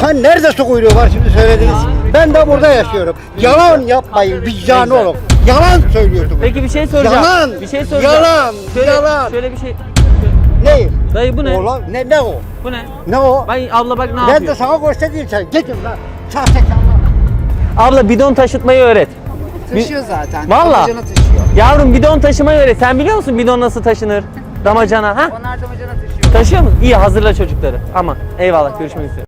Hani nerede su kuyruğu var şimdi söylediniz. Ben de burada yaşıyorum. Yalan yapmayın, vicdanı olun. Yalan söylüyorsunuz. Peki bir şey soracağım. Yalan, Bir şey soracağım. yalan, şöyle, yalan. Şöyle bir şey. Ne? Dayı bu ne? Oğlan, ne, ne o? Bu ne? Ne o? Bak abla bak ne Ben de yapıyor? sana göstereyim sen. Gidin lan. Sahtekarlar. Abla bidon taşıtmayı öğret. Taşıyor zaten. Valla. Yavrum bidon taşımayı öğret. Sen biliyor musun bidon nasıl taşınır? Damacana ha? Onlar damacana taşıyor. Taşıyor mu? İyi hazırla çocukları. Aman eyvallah görüşmek üzere.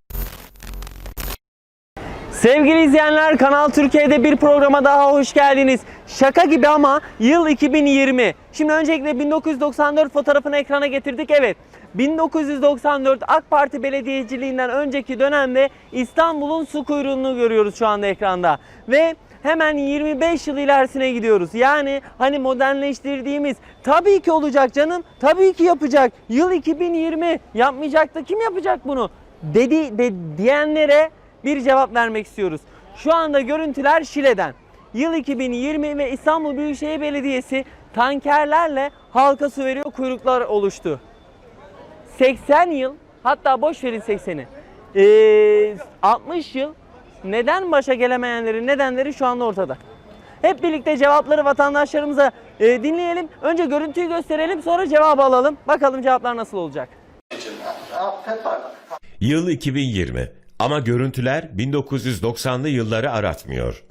Sevgili izleyenler Kanal Türkiye'de bir programa daha hoş geldiniz. Şaka gibi ama yıl 2020. Şimdi öncelikle 1994 fotoğrafını ekrana getirdik. Evet 1994 AK Parti belediyeciliğinden önceki dönemde İstanbul'un su kuyruğunu görüyoruz şu anda ekranda. Ve hemen 25 yıl ilerisine gidiyoruz. Yani hani modernleştirdiğimiz tabii ki olacak canım. Tabii ki yapacak. Yıl 2020 yapmayacak da kim yapacak bunu? Dedi de, diyenlere bir cevap vermek istiyoruz. Şu anda görüntüler Şile'den. Yıl 2020 ve İstanbul Büyükşehir Belediyesi tankerlerle halka su veriyor kuyruklar oluştu. 80 yıl hatta boş verin 80'i. Ee, 60 yıl neden başa gelemeyenlerin nedenleri şu anda ortada. Hep birlikte cevapları vatandaşlarımıza e, dinleyelim. Önce görüntüyü gösterelim sonra cevabı alalım. Bakalım cevaplar nasıl olacak. Yıl 2020 ama görüntüler 1990'lı yılları aratmıyor.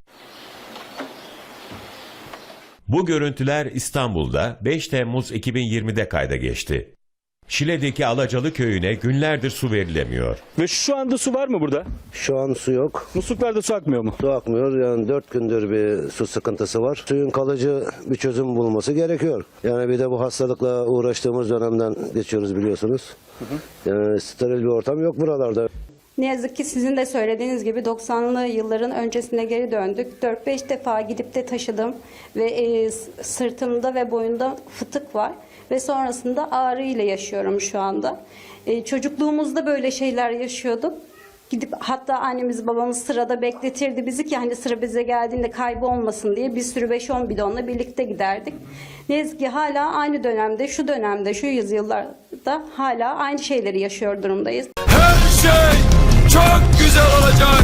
Bu görüntüler İstanbul'da 5 Temmuz 2020'de kayda geçti. Şile'deki Alacalı köyüne günlerdir su verilemiyor. Ve şu anda su var mı burada? Şu an su yok. Musluklarda su akmıyor mu? Su akmıyor. Yani dört gündür bir su sıkıntısı var. Suyun kalıcı bir çözüm bulunması gerekiyor. Yani bir de bu hastalıkla uğraştığımız dönemden geçiyoruz biliyorsunuz. Yani steril bir ortam yok buralarda. Ne yazık ki sizin de söylediğiniz gibi 90'lı yılların öncesine geri döndük. 4-5 defa gidip de taşıdım ve e, sırtımda ve boyunda fıtık var ve sonrasında ağrı ile yaşıyorum şu anda. E, çocukluğumuzda böyle şeyler yaşıyorduk. Gidip hatta annemiz babamız sırada bekletirdi bizi ki hani sıra bize geldiğinde kaybolmasın diye bir sürü 5-10 bidonla birlikte giderdik. Ne yazık ki hala aynı dönemde, şu dönemde, şu yüzyıllarda hala aynı şeyleri yaşıyor durumdayız. Her şey çok güzel olacak.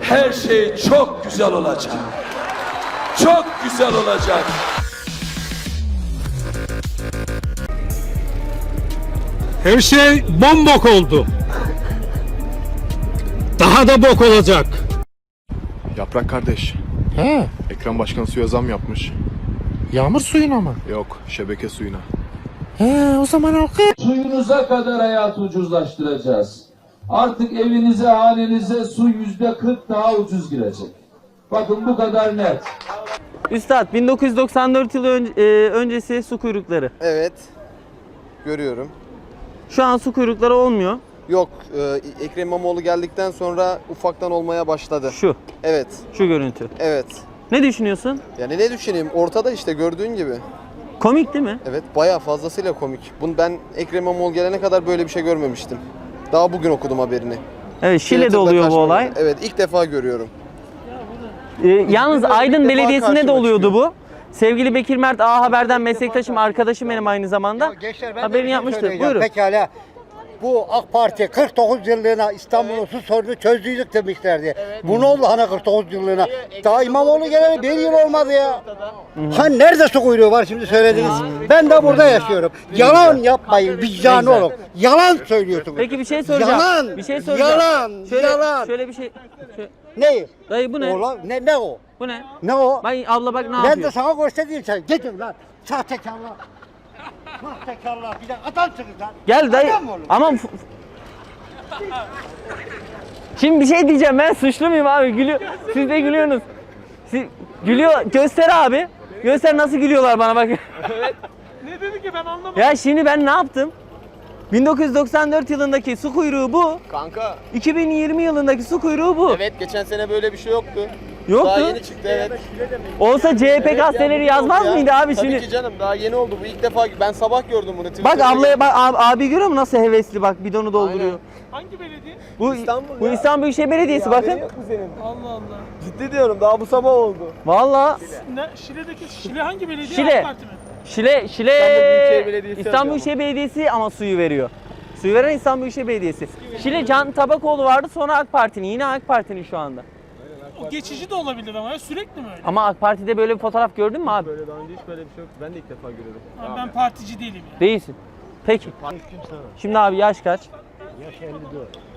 Her şey çok güzel olacak. Çok güzel olacak. Her şey bombok oldu. Daha da bok olacak. Yaprak kardeş, He, Ekrem Başkan suya zam yapmış. yağmur suyuna mı? Yok, şebeke suyuna. He, o zaman okey. Suyunuza kadar hayatı ucuzlaştıracağız. Artık evinize, hanenize su yüzde 40 daha ucuz girecek. Bakın bu kadar net. Üstad 1994 yılı ön- e, öncesi su kuyrukları. Evet. Görüyorum. Şu an su kuyrukları olmuyor. Yok, e, Ekrem İmamoğlu geldikten sonra ufaktan olmaya başladı. Şu, Evet, şu görüntü. evet. Ne düşünüyorsun? Yani ne düşüneyim? Ortada işte gördüğün gibi. Komik değil mi? Evet, bayağı fazlasıyla komik. Bunu ben Ekrem İmamoğlu gelene kadar böyle bir şey görmemiştim. Daha bugün okudum haberini. Evet, Şile'de Twitter'da oluyor bu karşıma olay. geldi. Evet, ilk defa görüyorum. Ee, yalnız Aydın ilk defa Belediyesi'nde de karşıma oluyordu bu. Sevgili Bekir Mert A Haber'den meslektaşım, arkadaşım benim aynı zamanda. Gençler ben de Haberini şey yapmıştı. söyleyeceğim. Buyurun. Pekala. Bu AK Parti 49 yıllığına İstanbul'un su sorunu çözdüydük demişlerdi. Bu ne oldu hani 49 yıllığına? Daha İmamoğlu geleli bir yıl olmadı ya. Hani nerede su kuyruğu var şimdi söylediniz. Ben de burada yaşıyorum. Yalan yapmayın, vicdanı olun. Yalan söylüyorsunuz. Peki bir şey soracağım. Yalan, Bir şey soracağım. yalan, şöyle, yalan. Şöyle bir şey. Şöyle- Ne? Dayı bu ne? Oğlan, ne, ne o? Bu ne? Ne o? Bak abla bak ne Ben de yapıyor? sana göstereyim sen. Gidin lan. Sahtekarlar. Sahtekarlar. Bir de adamsınız lan. Gel dayı. Adam mı olur? Aman. f- Şimdi bir şey diyeceğim ben suçlu muyum abi? Gülüyor. Siz de gülüyorsunuz. Siz gülüyor. Göster abi. Göster nasıl gülüyorlar bana bak. Ne dedi ki ben anlamadım. ya şimdi ben ne yaptım? 1994 yılındaki su kuyruğu bu. Kanka, 2020 yılındaki su kuyruğu bu. evet geçen sene böyle bir şey yoktu. Yoktu. Daha yeni çıktı evet. Olsa CHP gazeteleri yazmaz Ya, mıydı abi Tabii şimdi? ki canım, daha yeni oldu. Bu ilk defa ben sabah gördüm bunu. Bak ablaya bak abi, abi görüyor musun nasıl hevesli bak bidonu dolduruyor. Hangi belediye? Bu İstanbul bu ya. İstanbul Büyükşehir Belediyesi bakın. yok mu senin? Allah Allah. Ciddi diyorum, daha bu sabah oldu. Vallahi Ne, Şile'deki Şile hangi belediye? Şile. AK Parti mi? Şile Şile İstanbul Büyükşehir Belediyesi İstanbul Büyükşehir Belediyesi ama suyu veriyor. Suyu veren İstanbul Büyükşehir Belediyesi. Şile Can Tabakoğlu vardı sonra AK Parti'nin. Yine AK Parti'nin şu anda. O geçici de olabilir ama ya sürekli mi öyle? Ama AK Parti'de böyle bir fotoğraf gördün mü abi? Böyle daha önce hiç böyle bir şey yok. Ben de ilk defa görüyorum. Abi ben partici değilim ya. Değilsin. Peki. Şimdi abi yaş kaç? Yaş 54.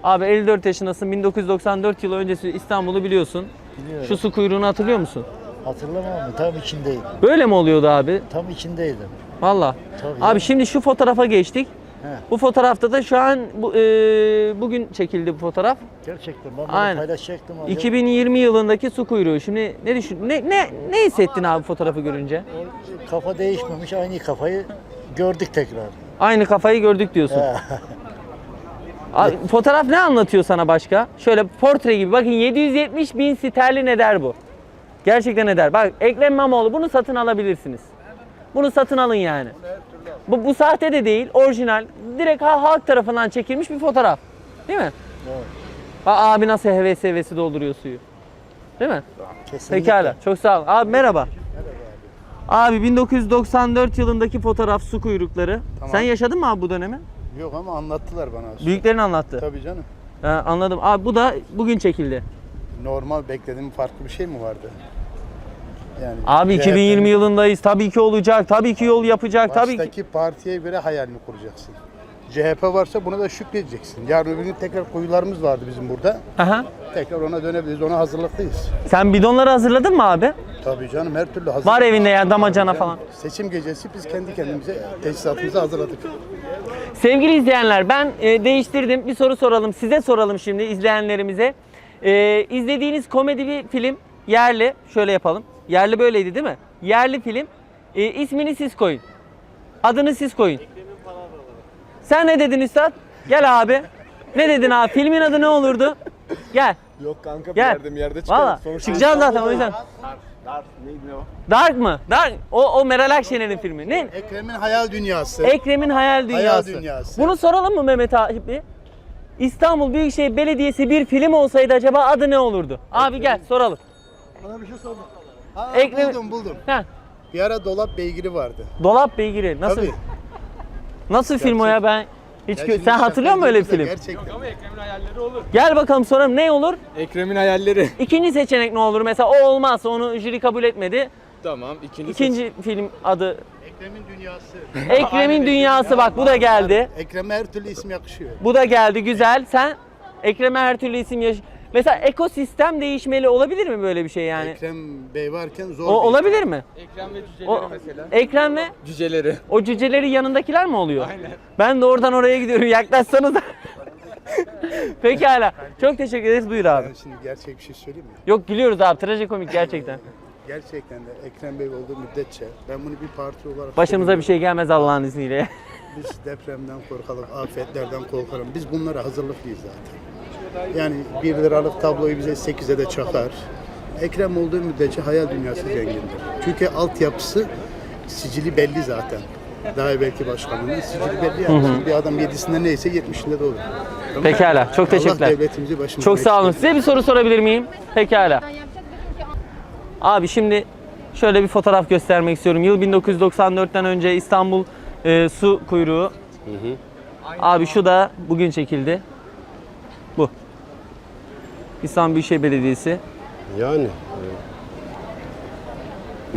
Abi 54 yaşındasın. 1994 yılı öncesi İstanbul'u biliyorsun. Şu su kuyruğunu hatırlıyor musun? Hatırlamam mı? Tam içindeydim. Böyle mi oluyordu abi? Tam içindeydim. Valla. Tabii Abi canım. şimdi şu fotoğrafa geçtik. He. Bu fotoğrafta da şu an bu, e, bugün çekildi bu fotoğraf. Gerçekten ben Aynen. paylaşacaktım. 2020 yılındaki su kuyruğu. Şimdi ne düşün ne ne ne hissettin abi fotoğrafı görünce? Kafa değişmemiş. Aynı kafayı gördük tekrar. Aynı kafayı gördük diyorsun. Abi, fotoğraf ne anlatıyor sana başka? Şöyle portre gibi. Bakın 770 bin sterlin eder bu. Gerçekten eder. Bak Ekrem İmamoğlu bunu satın alabilirsiniz. Bunu satın alın yani. Bu, bu sahte de değil, orijinal. Direkt ha- halk tarafından çekilmiş bir fotoğraf. Değil mi? Bak abi nasıl heves hevesi dolduruyor suyu. Değil mi? Kesinlikle. Pekala. Çok sağ ol. Abi merhaba. Abi 1994 yılındaki fotoğraf su kuyrukları. Sen yaşadın mı abi bu dönemi? Yok ama anlattılar bana. Büyüklerin anlattı. Tabii canım. Ha, anladım. Abi bu da bugün çekildi. Normal beklediğim farklı bir şey mi vardı? Yani Abi 2020 yılındayız. Tabii ki olacak. Tabii ki yol yapacak. Tabii ki. Baştaki partiye göre hayalini kuracaksın. CHP varsa buna da şükredeceksin. Yarın öbür gün tekrar kuyularımız vardı bizim burada. Aha. Tekrar ona dönebiliriz. Ona hazırlıklıyız. Sen bidonları hazırladın mı abi? Tabii canım her türlü hazır. Var evinde ya damacana falan. Seçim gecesi biz kendi kendimize teçhizatımızı hazırladık. Sevgili izleyenler ben e, değiştirdim. Bir soru soralım. Size soralım şimdi izleyenlerimize. E, izlediğiniz komedi bir film yerli. Şöyle yapalım. Yerli böyleydi değil mi? Yerli film. E, ismini siz koyun. Adını siz koyun. Sen ne dedin Üstad? Gel abi. Ne dedin abi? Filmin adı ne olurdu? Gel. Yok kanka Gel. bir yerde çıkarım. Valla Sonuçta çıkacağız zaten o yüzden. Dark mı? Dark. O, o Meral Akşener'in filmi. Ne? Ekrem'in hayal dünyası. Ekrem'in hayal dünyası. dünyası. Bunu soralım mı Mehmet abi? İstanbul Büyükşehir Belediyesi bir film olsaydı acaba adı ne olurdu? Abi gel soralım. Bana bir şey sordun. Ha, Ekrem- buldum buldum. Heh, Bir ara dolap beygiri vardı. Dolap Beygiri. Nasıl? Tabii. Nasıl film o ya ben hiç gö- sen hatırlıyor musun öyle bir film? yapıyoruz da Gerçekten. Gel bakalım soralım ne olur? Ekrem'in hayalleri. İkinci seçenek ne olur? Mesela o olmazsa onu jüri kabul etmedi. Tamam. ikinci İkinci film adı Ekrem'in dünyası. Ekrem'in Dünyası bak bu da geldi. Ekrem'e her türlü isim yakışıyor. Bu da geldi güzel. Sen Ekrem'e her türlü isim yaş... Mesela ekosistem değişmeli olabilir mi böyle bir şey yani? Ekrem Bey varken zor O bir olabilir mi? Ekrem ve cüceleri O, mesela. Ekrem ve Cüceleri. o cüceleri yanındakiler mi oluyor? Aynen. Ben de oradan oraya gidiyorum. Yaklaşsanız. Pekala. Çok teşekkür ederiz. Buyur abi. Ben şimdi gerçek bir şey söyleyeyim mi? Yok gülüyoruz abi. Trajikomik gerçekten. Gerçekten de Ekrem Bey olduğu müddetçe ben bunu bir parti olarak Başımıza bir şey gelmez Allah'ın izniyle. Biz depremden korkalım, afetlerden korkalım. Biz bunlara hazırlıklıyız zaten. Yani 1 liralık tabloyu bize 8'e de çakar. Ekrem olduğu müddetçe hayal dünyası zengindir. Çünkü altyapısı sicili belli zaten. Daha evvelki başkanının sicili belli yani. Bir adam 7'sinde neyse 70'inde de olur. Tamam. Pekala. Çok teşekkürler. Allah devletimizi başımıza Çok sağ olun. Size bir soru sorabilir miyim? Pekala. Abi şimdi şöyle bir fotoğraf göstermek istiyorum. Yıl 1994'ten önce İstanbul e, su kuyruğu. Abi şu da bugün çekildi. Bu. İstanbul Büyükşehir Belediyesi. Yani e,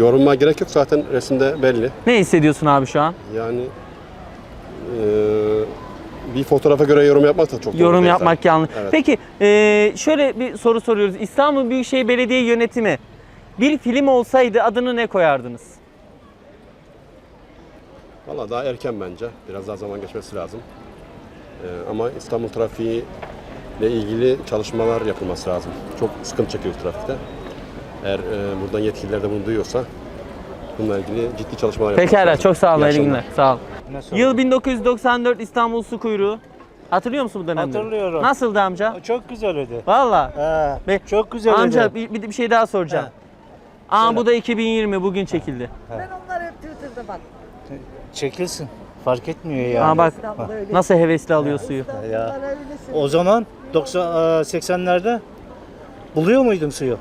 yoruma gerek yok zaten resimde belli. Ne hissediyorsun abi şu an? Yani e, bir fotoğrafa göre yorum yapmak da çok doğru Yorum değil yapmak zaten. yanlış. Evet. Peki e, şöyle bir soru soruyoruz. İstanbul Büyükşehir Belediye Yönetimi bir film olsaydı adını ne koyardınız? Valla daha erken bence. Biraz daha zaman geçmesi lazım. E, ama İstanbul trafiği ile ilgili çalışmalar yapılması lazım. Çok sıkıntı çekiyoruz trafikte. Eğer e, buradan yetkililer de bunu duyuyorsa bununla ilgili ciddi çalışmalar yapılması Pekala lazım. çok sağ olun. İyi akşamlar. günler. Sağ ol. Yıl 1994 İstanbul su kuyruğu. Hatırlıyor musun bu dönemleri? Hatırlıyorum. Nasıldı amca? Çok güzel ödü. Valla. He, çok güzel Amca bir, bir bir şey daha soracağım. Aa bu da 2020 bugün çekildi. Çekilsin. Fark etmiyor yani. Aa bak nasıl hevesli alıyor suyu. Ya. O zaman 90 80'lerde buluyor muydun suyu?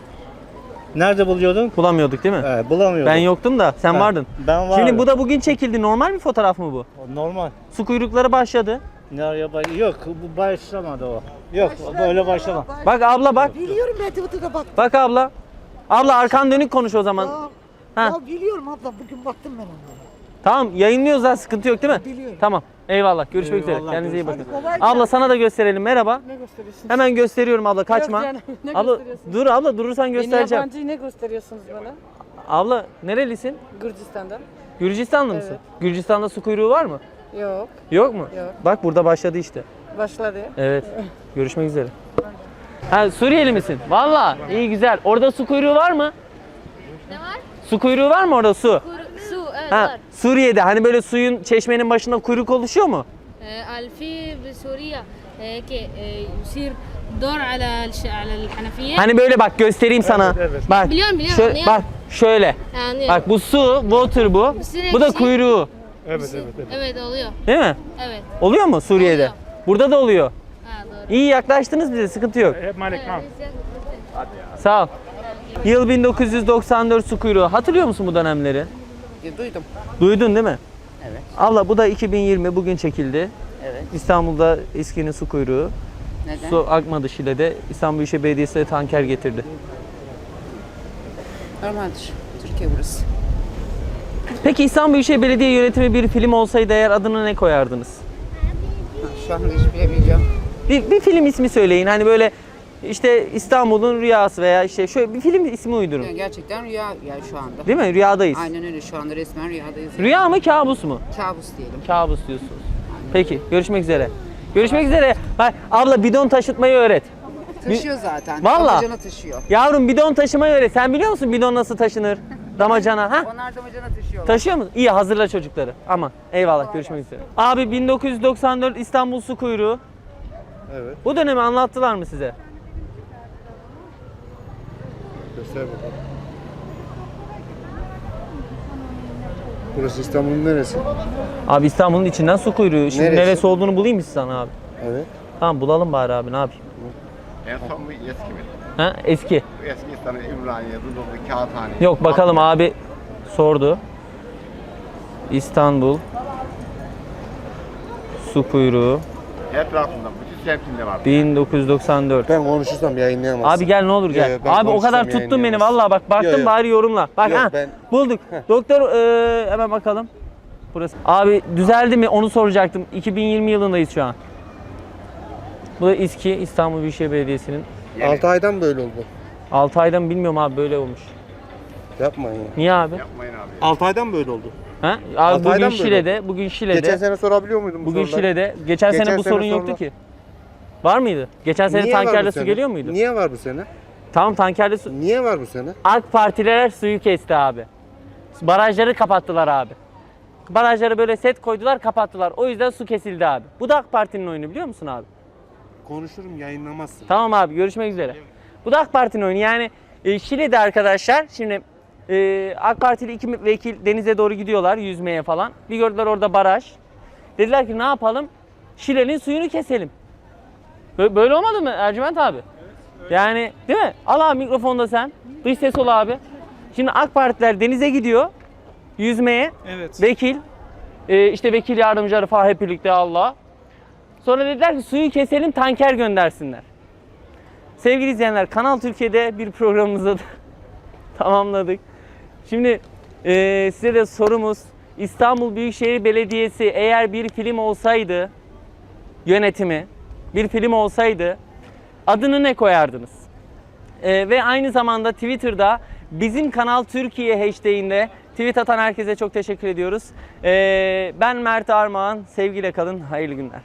Nerede buluyordun? Bulamıyorduk değil mi? He, bulamıyordum. Ben yoktum da sen Ha, vardın. Ben vardım. Şimdi bu da bugün çekildi. Normal bir fotoğraf mı bu? normal. Su kuyrukları başladı. Nereye bay- Yok bu başlamadı o. Yok böyle başlama. Bak abla bak. Biliyorum ben Twitter'da bak. Bak abla. Abla arkan dönük konuş o zaman. Ha. Ya biliyorum abla bugün baktım ben onlara. Tamam yayınlıyoruz ha sıkıntı yok değil mi? Biliyorum. Tamam. Eyvallah. Görüşmek üzere. Eyvallah, Kendinize iyi bakın. Abla sana da gösterelim. Merhaba. Ne gösteriyorsunuz? Hemen gösteriyorum abla. Kaçma. canım, ne abla gösteriyorsunuz? dur abla durursan göstereceğim. yabancıyı ne gösteriyorsunuz bana? Abla nerelisin? Gürcistan'da. Gürcistanlı mısın? Gürcistan'da su kuyruğu var mı? Yok. Yok mu? Yok. Bak burada başladı işte. Başladı. Evet. Görüşmek üzere. Ha Suriyeli misin? Valla iyi güzel. Orada su kuyruğu var mı? Ne var? Su kuyruğu var mı orada su? Evet Ha, Suriye'de hani böyle suyun çeşmenin başında kuyruk oluşuyor mu? Ee, Alfi Suriye e, ki e, yusir dor ala hanafiye. Hani böyle bak göstereyim sana. Bak. Biliyorum biliyorum. Şö- bak şöyle. Bak bu su, water bu. Bu da kuyruğu. Evet, evet evet evet. oluyor. Değil mi? Evet. Oluyor mu Suriye'de? Burada da oluyor. Doğru. İyi yaklaştınız bize sıkıntı yok. Hep malek tamam. Sağ ol. Yıl 1994 su kuyruğu. Hatırlıyor musun bu dönemleri? Duydum. Duydun değil mi? Evet. Abla bu da 2020 bugün çekildi. Evet. İstanbul'da İSKİ'nin su kuyruğu. Neden? Su akmadı Şile'de. İstanbul Büyükşehir Belediyesi tanker getirdi. Normaldir. Türkiye burası. Peki İstanbul Büyükşehir Belediye yönetimi bir film olsaydı eğer adını ne koyardınız? Ha, şu anda hiç bilemeyeceğim. Bir, bir film ismi söyleyin. Hani böyle işte İstanbul'un rüyası veya işte şöyle bir film ismi uydurun. Yani gerçekten rüya yani şu anda. Değil mi? Rüyadayız. Aynen öyle şu anda resmen rüyadayız. Rüya mı kabus mu? Kabus diyelim. Kabus diyorsunuz. Peki görüşmek üzere. Görüşmek üzere. Bak abla bidon taşıtmayı öğret. Taşıyor zaten. Vallahi. Damacana taşıyor. Yavrum bidon taşımayı öğret. Sen biliyor musun bidon nasıl taşınır? Damacana ha? Onlar damacana taşıyorlar. Taşıyor musun? İyi hazırla çocukları. Aman eyvallah görüşmek üzere. Abi 1994 İstanbul su kuyruğu. Evet. Bu dönemi anlattılar mı size? Göster bakalım. Burası İstanbul'un neresi? Abi İstanbul'un içinden su kuyruğu. Şimdi neresi, Neresi? olduğunu bulayım mı sana abi? Evet. Tamam bulalım bari abi ne yapayım? En son bu eski mi? Ha eski. Bu Eski İstanbul, Ümraniye, Rıdovlu, Kağıthane. Yok bakalım abi sordu. İstanbul su kuyruğu Etrafında, bütün semtinde var. 1994. Ben konuşursam yayınlayamazsın. Abi gel ne olur gel. Yo, yo, ben Abi o kadar konuşsam tuttun beni yayınlayamazsın. vallahi bak baktım Yo, yo. bari yorumla. Bak Yok, ha ben- bulduk. Doktor e, hemen bakalım. Burası. Abi düzeldi mi onu soracaktım. 2020 yılındayız şu an. Bu da İSKİ İstanbul Büyükşehir Belediyesi'nin 6 aydan böyle oldu. 6 aydan bilmiyorum abi böyle olmuş. Yapmayın ya. Niye abi? Yapmayın abi. 6 aydan böyle oldu. Ha? Abi bugün böyle Şile'de, bugün Şile'de. Geçen sene sorabiliyor muydun bu bugün soruları? Şile'de. Geçen, Geçen sene bu sene sorun yoktu ki. Var mıydı? Geçen sene Niye var bu tankerle su sene? geliyor muydu? Niye var bu sene? Tamam tankerle su. Niye var bu sene? AK Partiler suyu kesti abi. Barajları kapattılar abi. Barajları böyle set koydular kapattılar. O yüzden su kesildi abi. Bu da AK Parti'nin oyunu biliyor musun abi? Konuşurum yayınlamazsın. Tamam abi görüşmek üzere. Bu da AK Parti'nin oyunu. Yani e, Şile'de arkadaşlar şimdi e, AK Partili iki vekil denize doğru gidiyorlar yüzmeye falan. Bir gördüler orada baraj. Dediler ki ne yapalım? Şile'nin suyunu keselim. Bö- Böyle olmadı mı Ercüment abi? Yani değil mi? Al abi mikrofonda sen. Dış ses ol abi. Şimdi AK Partiler denize gidiyor. Yüzmeye. Evet. Vekil. e, işte vekil yardımcıları falan hep birlikte Allah. Sonra dediler ki suyu keselim tanker göndersinler. Sevgili izleyenler Kanal Türkiye'de bir programımızı da tamamladık. Şimdi e, size de sorumuz İstanbul Büyükşehir Belediyesi eğer bir film olsaydı yönetimi bir film olsaydı adını ne koyardınız? E, ve aynı zamanda Twitter'da bizim Kanal Türkiye hashtag'inde tweet atan herkese çok teşekkür ediyoruz. E, ben Mert Armağan. Sevgiyle kalın. Hayırlı günler.